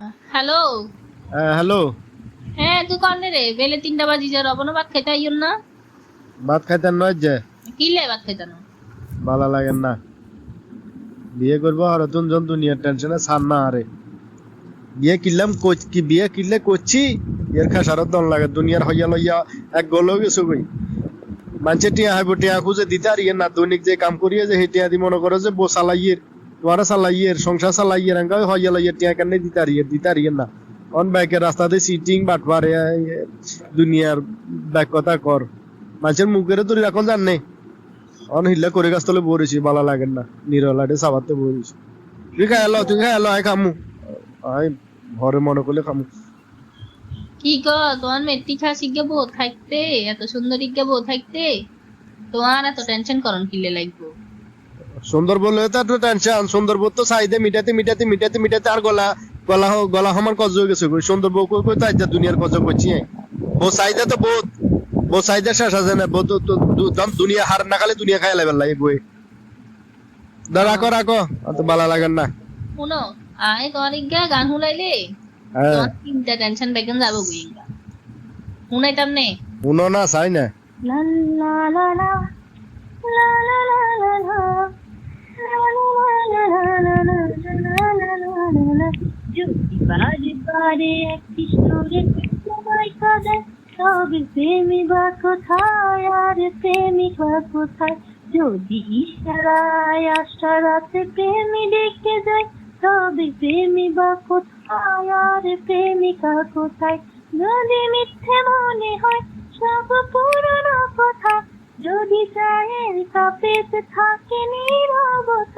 Hello. হ্যাঁ hello. হ্যাঁ তুই কনে রে? বেলে তিনটা বাজি যে রবন ভাত খাইতে আইয়ন না। ভাত খাইতেন নয় যে। কি লে ভাত খাইতে না ভালো লাগেন না। বিয়ে করব আর নতুন জন দুনিয়ার টেনশনে ছাড় না আরে। বিয়ে কিনলাম কোচ- কি বিয়ে কিনলে করছি এর খাসারত দন লাগে দুনিয়ার হইয়া লইয়া এক গল গেছো কই। মানুষে টিয়া হাইব টিয়া খুঁজে দিতে আর ইয়ে না দৈনিক যে কাম করিয়ে যে সেই টিয়া দি মনে করো যে বো চালাইয়ের তোমার চালাইয়ের, সংসার চালাইয়ের এঙ্গা হইয়া লইয়া টিয়া কেন দিতে আর দিতে আর ইয়ে না। অন বাইকের রাস্তাতে সিটিং বাটবার দুনিয়ার ব্যাক কথা কর। মানুষের মুখের ধরে রাখন জানে অন হিল্লা করে গাছ তলে বরেছি ভালো লাগেন না নিরলাটে সাবাতে বরেছি তুই খাই এলো তুই খাই এলো আয় খামু। আয়, ঘরে মনে খামু। কি গো, তোমার মেট্রি খা শিখে বউ থাকতে, এত সুন্দর ইজ্ঞা বউ থাকতে। তোমার এত টেনশন করন কিলে লাগবো? সুন্দর বলে তো একটু টেনশন সুন্দর বউ তো চাহিদা মিটাতে মিটাতে মিটাতে মিটাতে আর গলা গলা গলা সমান কজ হয়ে গেছে। কই সুন্দর বউ কই কই তো আজ দুনিয়ার কজ করছি বউ চাহিদা তো বহুত। বউ চাহিদা শেষ আছে না? বউ তো তো দুনিয়া হার না খালে দুনিয়া খাই লাইবেন লাগে বই দা রাখো রাখো অত ভালো লাগেন না। শুনো আয় তোমার ইজ্ঞা গান হ্যাঁ তিনটা টেনশন বেগন যাব গো ইজ্ঞা শুনাইতাম নে? শুনো না চাই না। লা লা লা লা লা লা লা লা। যদি বাজে পারে একটি সুরে তোমায় কাঁদে তবে প্রেমী বা কোথায় আর প্রেমিক বা কোথায় যদি ইশারায় আশারাতে প্রেমী ডেকে যায় তবে প্রেমী বা কোথায় আর প্রেমিকা কোথায় যদি মিথ্যে মনে হয় সব পুরনো কথা যদি চায়ের কাপেতে থাকে নীরবতা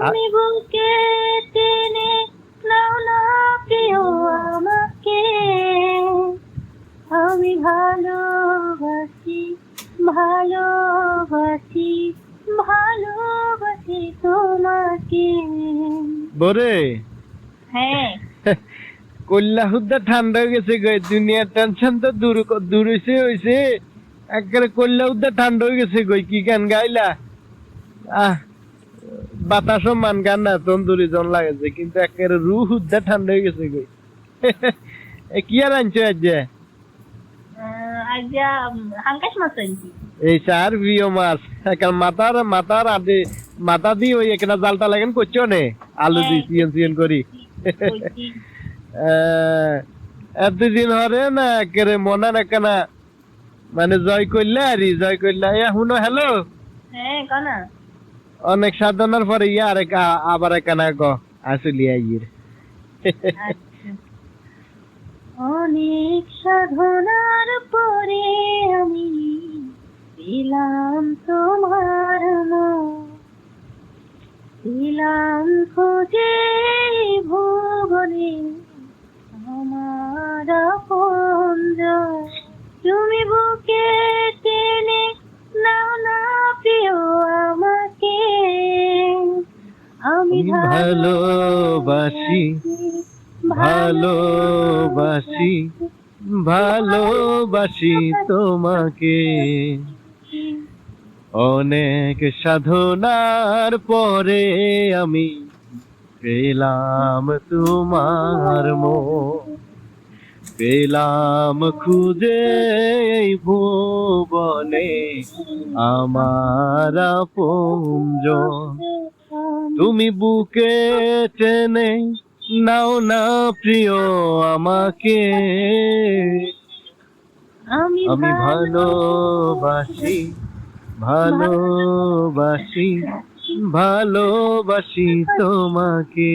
তুমি বুকে টেনে নাও না প্রিয় আমাকে আমি ভালোবাসি ভালোবাসি ভালোবাসি তোমাকে বরে। হ্যাঁ। কল্লা হুদ্দা ঠান্ডা হয়ে গেছে দুনিয়ার টেনশন তো দূর দূর হইছে হইছে। একেবারে কল্লা হুদ্দা ঠান্ডা হয়ে গেছে গই কি গান গাইলা? আহ। বাতাসও মান গান না তন্দুরি জন লাগেছে কিন্তু একেবারে রু হুদ্দা ঠান্ডা হয়ে গেছে এ কি আর আনছো আজ যে? আজ হাঙ্কাশ মাছ আনছি। এই চার প্রিয় মাছ। এখন মাথার মাথার আদে মাথা দিয়ে ওই একটা জালটা লাগেন করছ নে? আলু দিয়ে সিয়ন সিয়ন করি। আহ, এতদিন হরে না কেরে মনে রাখে না মানে জয় করলে আর জয় করলে। ইয়া শুনো হ্যালো? হ্যাঁ কানা। অনেক সাধনার পরে ইয়া আরেক আবার একখানা গ আসলিয়া ইয়ের আচ্ছা। অনেক সাধনার পরে আমি দিলাম তোমার দিলাম খোঁজে ভুবনে ভালোবাসি ভালোবাসি ভালোবাসি তোমাকে। অনেক সাধনার পরে আমি পেলাম তোমার মন। পেলাম খুঁজে ভুবনে আমার আপনজন। তুমি বুকে টেনে নাও না প্রিয় আমাকে। আমি ভালোবাসি ভালোবাসি ভালোবাসি তোমাকে।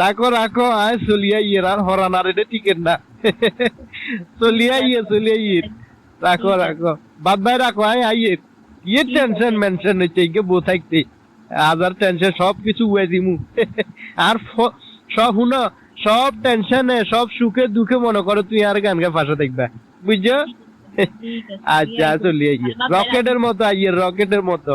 রাখো রাখো আয় চলিয়া ইয়ের আর হরানার এটা টিকেট না। চলিয়ে আইয়ে চলিয়ে আইয়ে। রাখো রাখো। বাদ ভাই রাখো আই আইয়ে। ইয়ে টেনশন মেনশন হচ্ছে ইকে বউ থাকতে আজার টেনশন সব কিছু উয়ে দিমু। আর সব হুনো সব টেনশনে সব সুখে দুঃখে মনে করো তুই আর গান গা ফাঁসা দেখবা। বুঝছ? আচ্ছা চলিয়ে গিয়ে রকেটের মতো আইয়ে রকেটের মতো।